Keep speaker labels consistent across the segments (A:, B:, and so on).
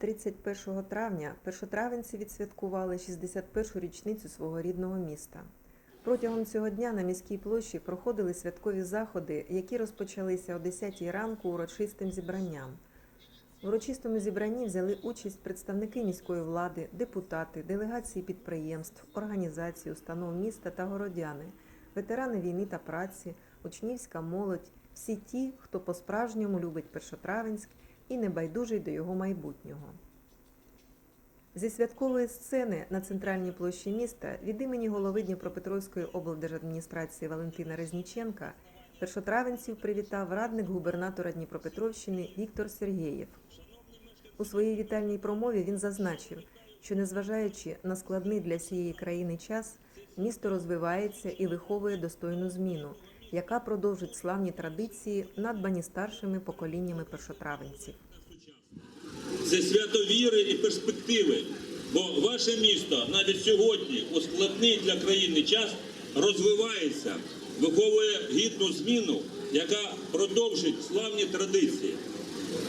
A: 31 травня першотравенці відсвяткували 61-ю річницю свого рідного міста. Протягом цього дня на міській площі проходили святкові заходи, які розпочалися о 10 ранку урочистим зібранням. В урочистому зібранні взяли участь представники міської влади, депутати, делегації підприємств, організацій, установ міста та городяни, ветерани війни та праці, учнівська молодь, всі ті, хто по-справжньому любить Першотравенськ і небайдужий до його майбутнього. Зі святкової сцени на центральній площі міста від імені голови Дніпропетровської облдержадміністрації Валентина Резніченка першотравенців привітав радник губернатора Дніпропетровщини Віктор Сергєєв. У своїй вітальній промові він зазначив, що незважаючи на складний для всієї країни час, місто розвивається і виховує достойну зміну, яка продовжить славні традиції, надбані старшими поколіннями першотравенців.
B: це свято віри і перспективи. Бо ваше місто навіть сьогодні у складний для країни час розвивається, виховує гідну зміну, яка продовжить славні традиції.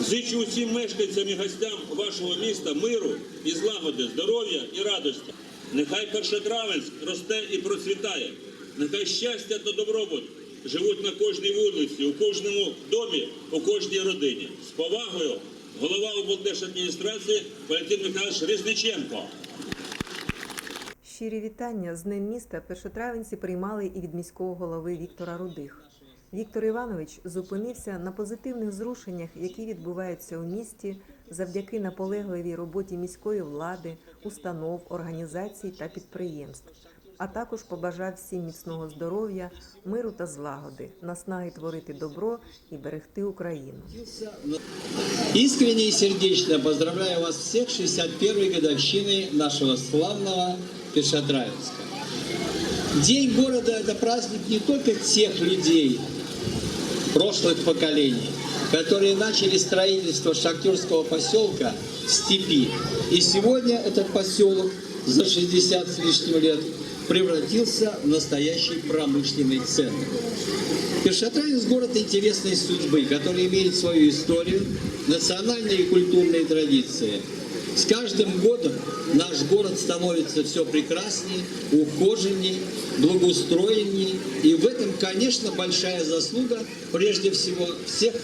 B: Зичу усім мешканцям і гостям вашого міста миру і злагоди, здоров'я і радості. Нехай Першотравенськ росте і процвітає. Нехай щастя та добробут живуть на кожній вулиці, у кожному домі, у кожній родині. З повагою голова облдержадміністрації Валентин Михайлович Резниченко.
A: Щирі вітання з Днем міста першотравенці приймали і від міського голови Віктора Рудих. Віктор Іванович зупинився на позитивних зрушеннях, які відбуваються у місті завдяки наполегливій роботі міської влади, установ, організацій та підприємств А також побажав всім міцного здоров'я, миру та злагоди, наснаги творити добро і берегти Україну.
C: Искренне и сердечно поздравляю вас всех с 61-й годовщиной нашего славного Пешатравинска. День города – это праздник не только тех людей, прошлых поколений, которые начали строительство шахтерского поселка в степи. И сегодня этот поселок за 60 с лишним лет превратился в настоящий промышленный центр. Першотравенск – город интересной судьбы, который имеет свою историю, национальные и культурные традиции. С каждым годом наш город становится все прекраснее, ухоженней, благоустроенней. И в этом, конечно, большая заслуга прежде всего всех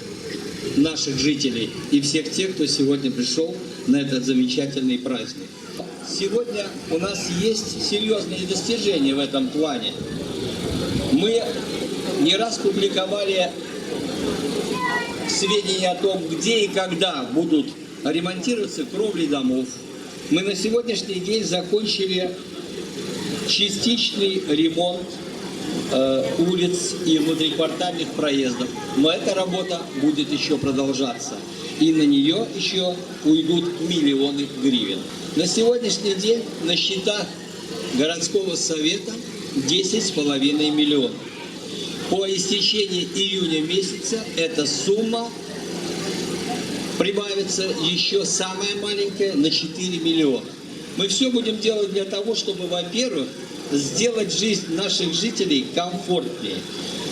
C: наших жителей и всех тех, кто сегодня пришел на этот замечательный праздник. Сегодня у нас есть серьезные достижения в этом плане. Мы не раз публиковали сведения о том, где и когда будут ремонтироваться кровли домов. Мы на сегодняшний день закончили частичный ремонт э, улиц и внутриквартальных проездов. Но эта работа будет еще продолжаться. И на нее еще уйдут миллионы гривен. На сегодняшний день на счетах городского совета 10,5 миллионов. По истечении июня месяца эта сумма прибавится еще самая маленькая на 4 миллиона. Мы все будем делать для того, чтобы, во-первых, сделать жизнь наших жителей комфортнее.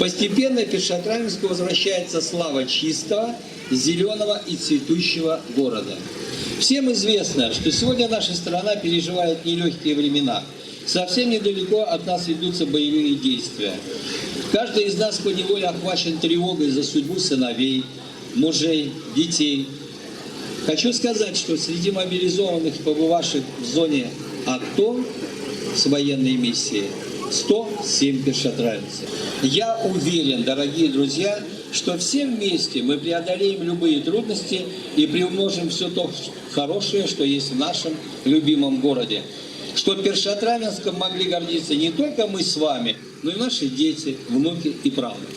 C: Постепенно к Пешатравинску возвращается слава чистого, зеленого и цветущего города. Всем известно, что сегодня наша страна переживает нелегкие времена. Совсем недалеко от нас ведутся боевые действия. Каждый из нас поневоле охвачен тревогой за судьбу сыновей, мужей, детей. Хочу сказать, что среди мобилизованных, побывавших в зоне АТО с военной миссией, 107 першотравенцев. Я уверен, дорогие друзья, что все вместе мы преодолеем любые трудности и приумножим все то хорошее, что есть в нашем любимом городе. Что Першотравенском могли гордиться не только мы с вами, но и наши дети, внуки и правнуки.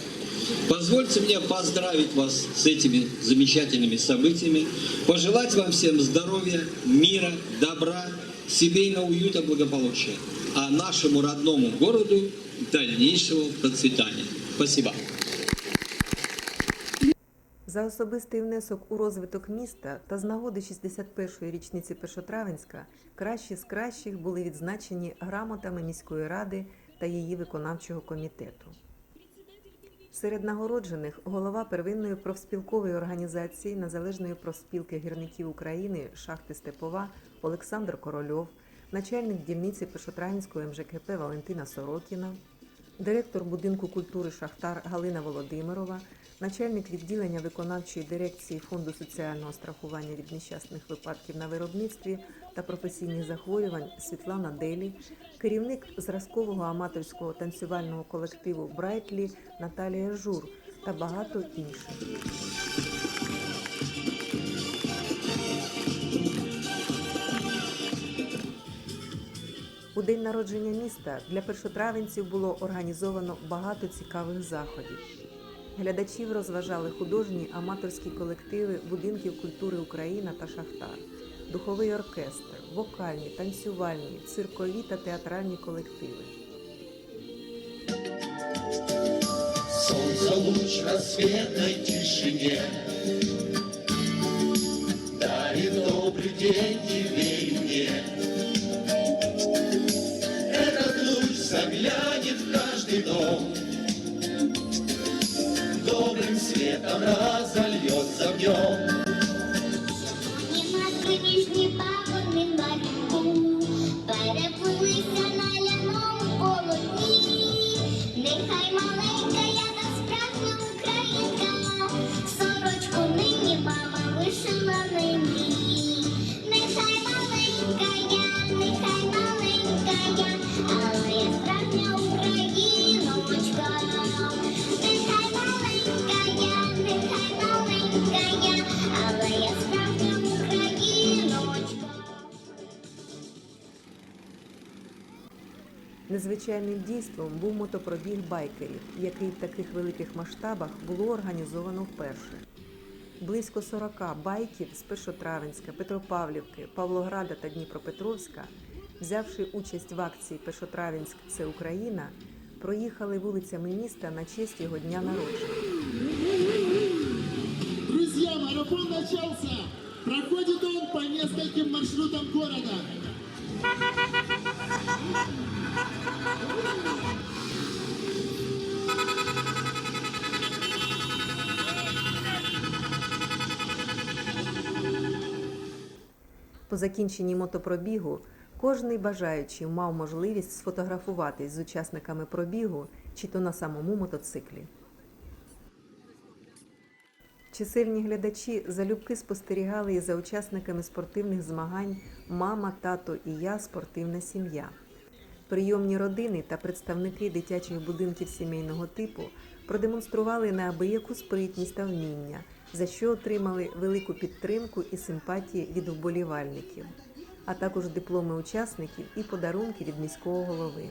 C: Позвольте мне поздравить вас с этими замечательными событиями, пожелать вам всем здоровья, мира, добра, семейного уюта, благополучия, а нашему родному городу дальнейшего процветания. Спасибо.
A: За особистий внесок у розвиток міста та з нагоди 61-ї річниці Першотравенська кращі з кращих були відзначені грамотами міської ради та її виконавчого комітету. Серед нагороджених голова первинної профспілкової організації Незалежної профспілки гірників України Шахти Степова Олександр Корольов, начальник дільниці Пешотравінської МЖКП Валентина Сорокіна, директор будинку культури Шахтар Галина Володимирова, начальник відділення виконавчої дирекції Фонду соціального страхування від нещасних випадків на виробництві та професійних захворювань Світлана Делі, керівник зразкового аматорського танцювального колективу Брайтлі Наталія Жур та багато інших. У день народження міста для першотравенців було організовано багато цікавих заходів. Глядачів розважали художні аматорські колективи будинків культури Україна та Шахтар, духовий оркестр, вокальні, танцювальні, циркові та театральні колективи.
D: Солнце луч рассветной тишине Дарит добрый день тебе светом разольется в нем
A: Незвичайним дійством був мотопробіг байкерів, який в таких великих масштабах було організовано вперше. Близько 40 байків з Першотравенська, Петропавлівки, Павлограда та Дніпропетровська, взявши участь в акції Першотравенськ це Україна, проїхали вулицями міста на честь його дня народження.
E: Друзья, марафон начался. Проходит он по нескольким маршрутам города.
A: По закінченні мотопробігу кожний бажаючий мав можливість сфотографуватись з учасниками пробігу чи то на самому мотоциклі. Чисельні глядачі залюбки спостерігали і за учасниками спортивних змагань Мама, тато і я спортивна сім'я. Прийомні родини та представники дитячих будинків сімейного типу продемонстрували неабияку спритність та вміння, за що отримали велику підтримку і симпатії від вболівальників, а також дипломи учасників і подарунки від міського голови.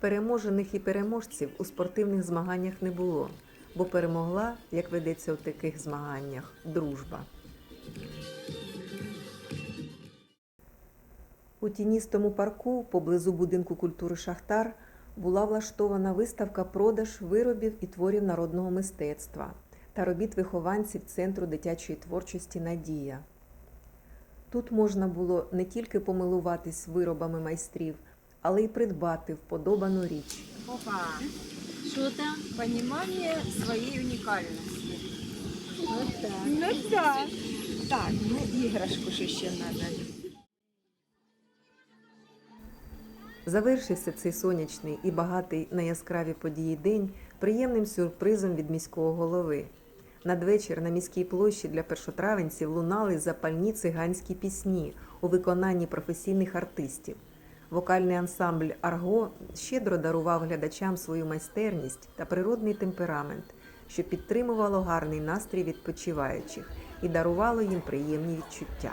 A: Переможених і переможців у спортивних змаганнях не було, бо перемогла, як ведеться у таких змаганнях, дружба. У тіністому парку поблизу будинку культури Шахтар була влаштована виставка продаж виробів і творів народного мистецтва та робіт вихованців Центру дитячої творчості Надія. Тут можна було не тільки помилуватись виробами майстрів, але й придбати вподобану річ.
F: Опа. Что там? Понимание своей уникальности. Вот так. Ну да. Так, ну игрушку же еще
A: Завершився цей сонячний і багатий на яскраві події день приємним сюрпризом від міського голови. Надвечір на міській площі для першотравенців лунали запальні циганські пісні у виконанні професійних артистів. Вокальний ансамбль Арго щедро дарував глядачам свою майстерність та природний темперамент, що підтримувало гарний настрій відпочиваючих і дарувало їм приємні відчуття.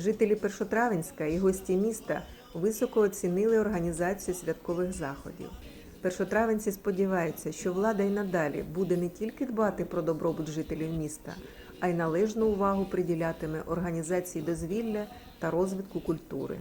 A: Жителі Першотравенська і гості міста високо оцінили організацію святкових заходів. Першотравенці сподіваються, що влада й надалі буде не тільки дбати про добробут жителів міста, а й належну увагу приділятиме організації дозвілля та розвитку культури.